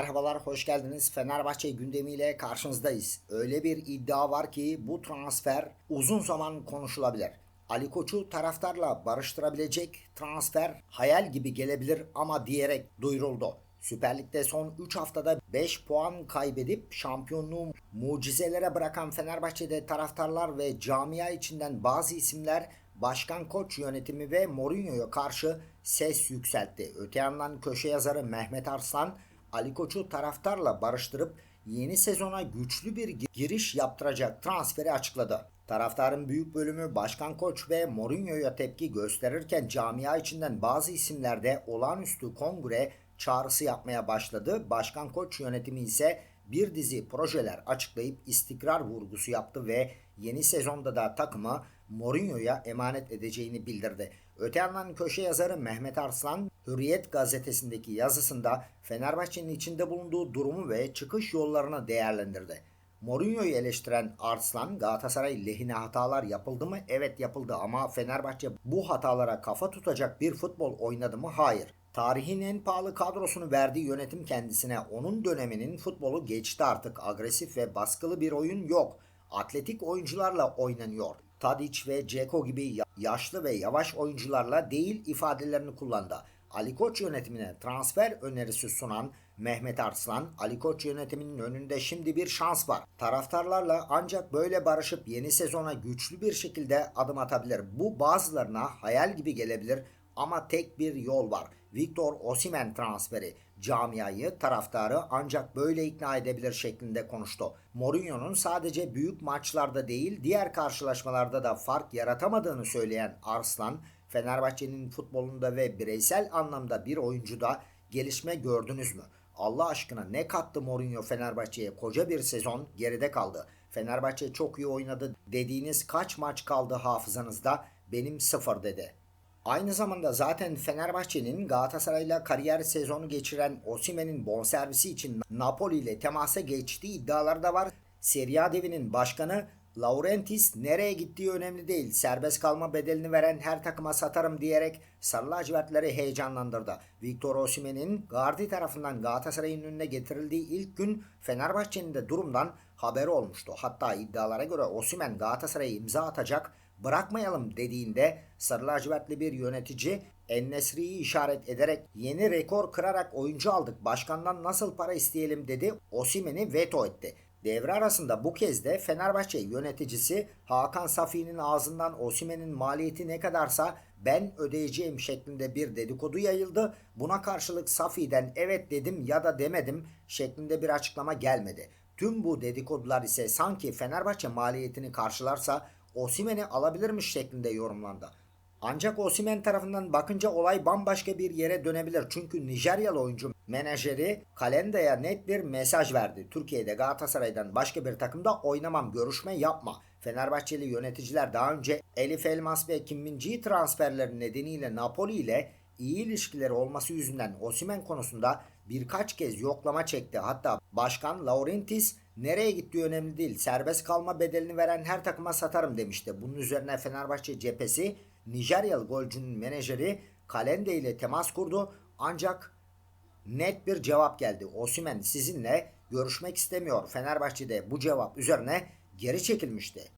Merhabalar, hoş geldiniz. Fenerbahçe gündemiyle karşınızdayız. Öyle bir iddia var ki bu transfer uzun zaman konuşulabilir. Ali Koç'u taraftarla barıştırabilecek transfer hayal gibi gelebilir ama diyerek duyuruldu. Süper Lig'de son 3 haftada 5 puan kaybedip şampiyonluğu mucizelere bırakan Fenerbahçe'de taraftarlar ve camia içinden bazı isimler Başkan Koç yönetimi ve Mourinho'ya karşı ses yükseltti. Öte yandan köşe yazarı Mehmet Arslan Ali Koç'u taraftarla barıştırıp yeni sezona güçlü bir gi- giriş yaptıracak transferi açıkladı. Taraftarın büyük bölümü Başkan Koç ve Mourinho'ya tepki gösterirken camia içinden bazı isimler de olağanüstü kongre çağrısı yapmaya başladı. Başkan Koç yönetimi ise bir dizi projeler açıklayıp istikrar vurgusu yaptı ve yeni sezonda da takımı Mourinho'ya emanet edeceğini bildirdi. Öte yandan köşe yazarı Mehmet Arslan Hürriyet gazetesindeki yazısında Fenerbahçe'nin içinde bulunduğu durumu ve çıkış yollarını değerlendirdi. Mourinho'yu eleştiren Arslan Galatasaray lehine hatalar yapıldı mı? Evet yapıldı ama Fenerbahçe bu hatalara kafa tutacak bir futbol oynadı mı? Hayır. Tarihin en pahalı kadrosunu verdiği yönetim kendisine onun döneminin futbolu geçti artık. Agresif ve baskılı bir oyun yok. Atletik oyuncularla oynanıyor. Tadic ve Ceko gibi ya- yaşlı ve yavaş oyuncularla değil ifadelerini kullandı. Ali Koç yönetimine transfer önerisi sunan Mehmet Arslan, Ali Koç yönetiminin önünde şimdi bir şans var. Taraftarlarla ancak böyle barışıp yeni sezona güçlü bir şekilde adım atabilir. Bu bazılarına hayal gibi gelebilir ama tek bir yol var. Victor Osimhen transferi camiayı, taraftarı ancak böyle ikna edebilir şeklinde konuştu. Mourinho'nun sadece büyük maçlarda değil diğer karşılaşmalarda da fark yaratamadığını söyleyen Arslan, Fenerbahçe'nin futbolunda ve bireysel anlamda bir oyuncuda gelişme gördünüz mü? Allah aşkına ne kattı Mourinho Fenerbahçe'ye? Koca bir sezon geride kaldı. Fenerbahçe çok iyi oynadı dediğiniz kaç maç kaldı hafızanızda? Benim sıfır dedi. Aynı zamanda zaten Fenerbahçe'nin Galatasaray'la kariyer sezonu geçiren Osimhen'in bonservisi için Napoli ile temasa geçtiği iddiaları da var. Serie A devinin başkanı Laurentis nereye gittiği önemli değil. Serbest kalma bedelini veren her takıma satarım diyerek Sarı lacivertleri heyecanlandırdı. Victor Osimhen'in Gardi tarafından Galatasaray'ın önüne getirildiği ilk gün Fenerbahçe'nin de durumdan haberi olmuştu. Hatta iddialara göre Osimhen Galatasaray'a imza atacak bırakmayalım dediğinde Sarı lacivertli bir yönetici Ennesri'yi işaret ederek yeni rekor kırarak oyuncu aldık başkandan nasıl para isteyelim dedi Osimhen'i veto etti. Devre arasında bu kez de Fenerbahçe yöneticisi Hakan Safi'nin ağzından Osimhen'in maliyeti ne kadarsa ben ödeyeceğim şeklinde bir dedikodu yayıldı. Buna karşılık Safi'den evet dedim ya da demedim şeklinde bir açıklama gelmedi. Tüm bu dedikodular ise sanki Fenerbahçe maliyetini karşılarsa Osimhen'i alabilirmiş şeklinde yorumlandı. Ancak Osimhen tarafından bakınca olay bambaşka bir yere dönebilir. Çünkü Nijeryalı oyuncu menajeri Kalenda'ya net bir mesaj verdi. Türkiye'de Galatasaray'dan başka bir takımda oynamam, görüşme yapma. Fenerbahçeli yöneticiler daha önce Elif Elmas ve Kim Min-ji transferleri nedeniyle Napoli ile iyi ilişkileri olması yüzünden Osimhen konusunda birkaç kez yoklama çekti. Hatta Başkan Laurentis nereye gittiği önemli değil. Serbest kalma bedelini veren her takıma satarım demişti. Bunun üzerine Fenerbahçe cephesi Nijeryalı golcünün menajeri Kalende ile temas kurdu. Ancak net bir cevap geldi. Osimhen sizinle görüşmek istemiyor. Fenerbahçe'de bu cevap üzerine geri çekilmişti.